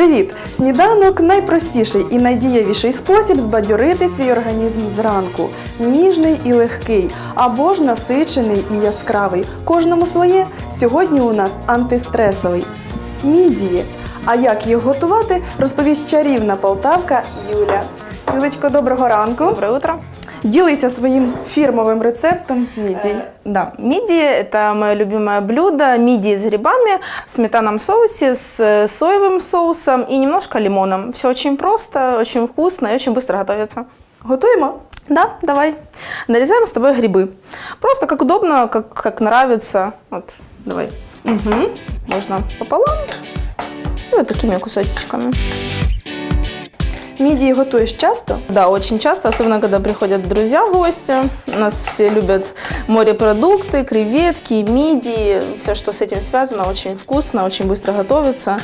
Привіт! Сніданок найпростіший і найдієвіший спосіб збадьорити свій організм зранку. Ніжний і легкий, або ж насичений і яскравий. Кожному своє. Сьогодні у нас антистресовий. Мідії. А як їх готувати, розповість чарівна полтавка Юля. Юлечко, доброго ранку. Доброе утро. Ділися своїм фірмовим рецептом мідій. Да, мидии – это мое любимое блюдо. Мидии с грибами, в сметанном соусе, с э, соевым соусом и немножко лимоном. Все очень просто, очень вкусно и очень быстро готовится. Готуємо? Да, давай. Нарезаем с тобой грибы. Просто как удобно, как, как нравится. Вот, давай. Угу. Можно пополам и вот такими кусочками. Мідії готуєш часто? Да, очень часто, особенно когда приходят друзья, гости. У нас все любят морепродукты, креветки, мидии. Все, что с этим связано, очень вкусно, очень быстро готовится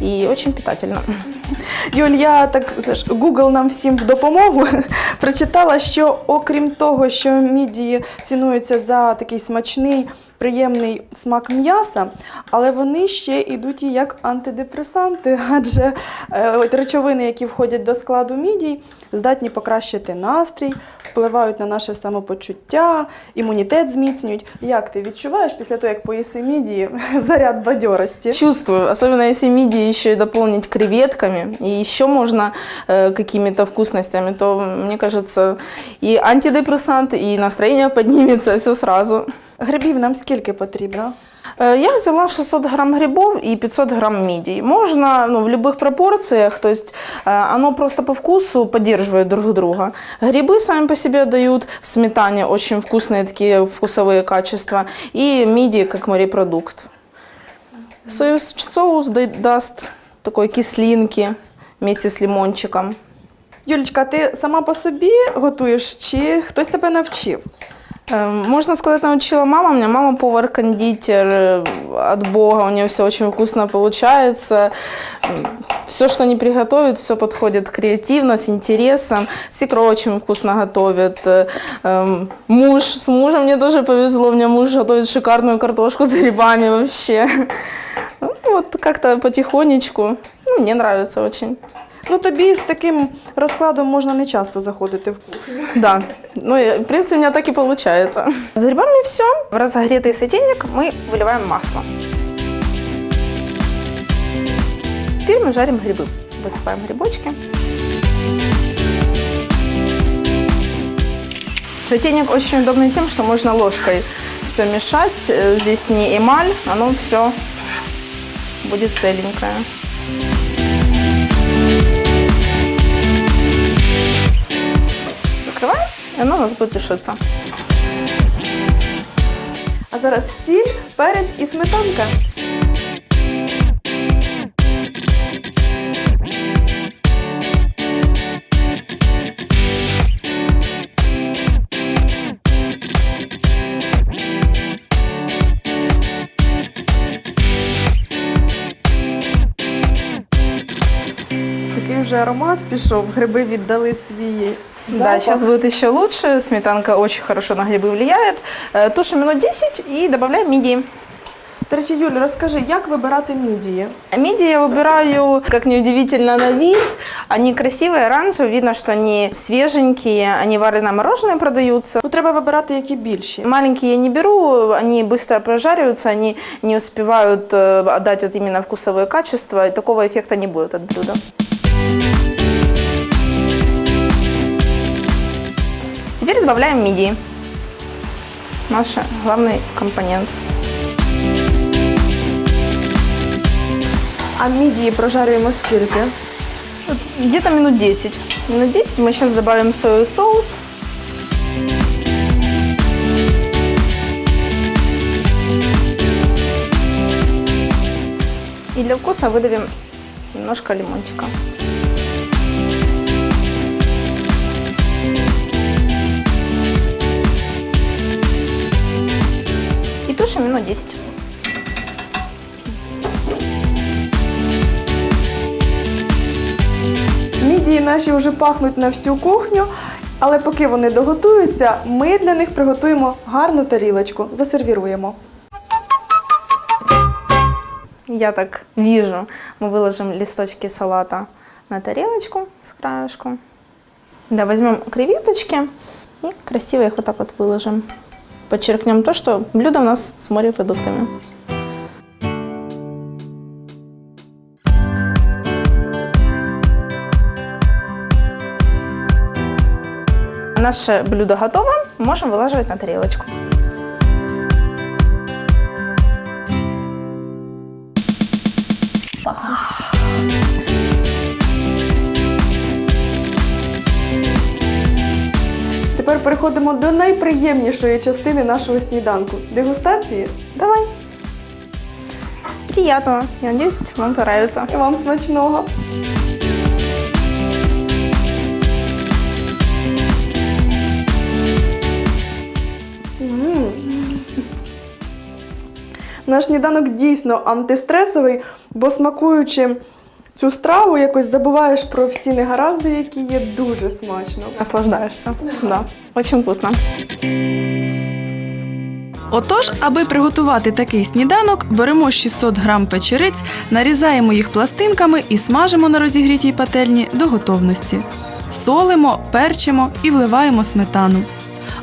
и очень питательно. Юль, я так знаєш, Google нам всім в допомогу прочитала, що окрім того, що мідії цінуються за такий смачний, приємний смак м'яса, але вони ще йдуть і як антидепресанти, адже е, речовини, які входять до складу мідій, здатні покращити настрій, впливають на наше самопочуття, імунітет зміцнюють. Як ти відчуваєш після того, як поїси мідії, заряд бадьорості? Чувствую, особенно если мидии еще и дополнить креветками, и еще можно э, какими-то вкусностями, то, мне кажется, и антидепрессант, и настроение поднимется, все сразу. Грибів нам скільки потрібно? Э, Я взяла 600 грамм грибов и 500 грамм мидий. Можно ну, в любых пропорциях, то есть э, оно просто по вкусу поддерживает друг друга. Грибы сами по себе дают в сметане очень вкусные такие вкусовые качества, и мидии как морепродукт. Соус, соус да- даст такой кислинки вместе с лимончиком. Юлічка, ти сама по собі готуєш чи хтось тебе навчив? Э, Можно сказать, научила мама. У меня мама повар-кондитер э, от Бога. У нее все очень вкусно получается. Все, что не приготовит, все подходит креативно, с интересом. Свекровь очень вкусно готовит. Э, эм, Муж, с мужем мне тоже повезло. У меня муж готовит шикарную картошку с грибами вообще. Ну, Вот как-то потихонечку. Ну, мне нравится очень. Ну тобі з таким розкладом можна не часто заходити в кухню. Да, Ну, в принципе, у меня так и получается. С грибами все. В разогретый сотейник мы выливаем масло. Теперь мы жарим грибы. Высыпаем грибочки. Сотейник очень удобный тем, что можно ложкой все мешать. Э, Здесь не эмаль, оно все будет целенькое. Закрываем, воно у нас буде тушитися. А зараз сіль, перець і сметанка. Такий вже аромат пішов, гриби віддали свій. Да, запах. сейчас будет еще лучше. Сметанка очень хорошо на грибы влияет. Э, Тушим минут 10 и добавляем мидии. До речі, Юль, розкажи, як вибирати мідії? Мидии я выбираю, как неудивительно, на вид. Они красивые, оранжевые. Видно, что они свеженькие. Они вареное мороженое продаются. Ну, треба вибирати які більші. Маленькие я не беру, они быстро прожариваются, они не успевают э, отдать вот именно вкусовые качества, и такого эффекта не будет от блюда. Теперь добавляем мидии. Наш главный компонент. А мідії прожарюємо скільки? Вот Где-то минут 10. Минут 10 мы сейчас добавим соевый соус. И для вкуса выдавим немножко лимончика. тушим минут 10. Мідії наші вже пахнуть на всю кухню, але поки вони доготуються, ми для них приготуємо гарну тарілочку, засервіруємо. я так вижу. Мы выложим листочки салата на тарелочку с краешку. Да, возьмем креветочки и красиво их вот так вот выложим. Подчеркнем то, что блюдо у нас с морепродуктами. Наше блюдо готово, можем вылаживать на тарелочку. Тепер переходимо до найприємнішої частини нашого сніданку дегустації. Давай. Приятного. Я надеюсь, вам понравится. І вам смачного! Наш сніданок дійсно антистресовий, бо смакуючи цю страву, якось забуваєш про всі негаразди, які є дуже смачно. Наслаждаешься. Да, очень вкусно. Отож, аби приготувати такий сніданок, беремо 600 грам печериць, нарізаємо їх пластинками і смажимо на розігрітій пательні до готовності. Солимо, перчимо і вливаємо сметану.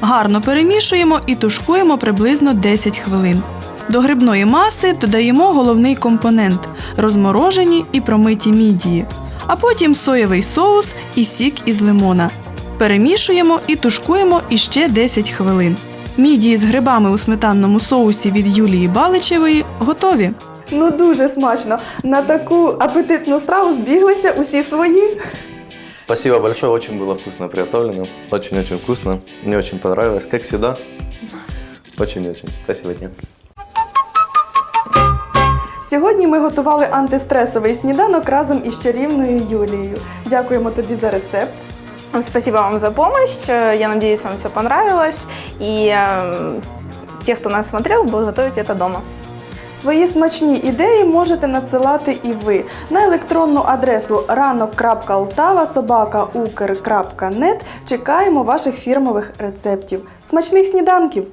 Гарно перемішуємо і тушкуємо приблизно 10 хвилин. До грибної маси додаємо головний компонент розморожені і промиті мідії, а потім соєвий соус і сік із лимона. Перемішуємо і тушкуємо іще 10 хвилин. Мідії з грибами у сметанному соусі від Юлії Баличевої готові. Ну дуже смачно. На таку апетитну страву збіглися усі свої. Спасибо большое, очень было вкусно приготовлено. Очень-очень вкусно. Мне очень понравилось, как всегда. Очень-очень. Спасибо тебе. Сьогодні ми готували антистресовий сніданок разом із чарівною Юлією. Дякуємо тобі за рецепт. Спасибо вам за помощь. Э, Я надеюсь, вам все понравилось. И э, те, кто нас смотрел, будут готовить это дома. Свої смачні ідеї можете надсилати і ви на електронну адресу ранок.алтава.собака.укр.нет Чекаємо ваших фірмових рецептів. Смачних сніданків!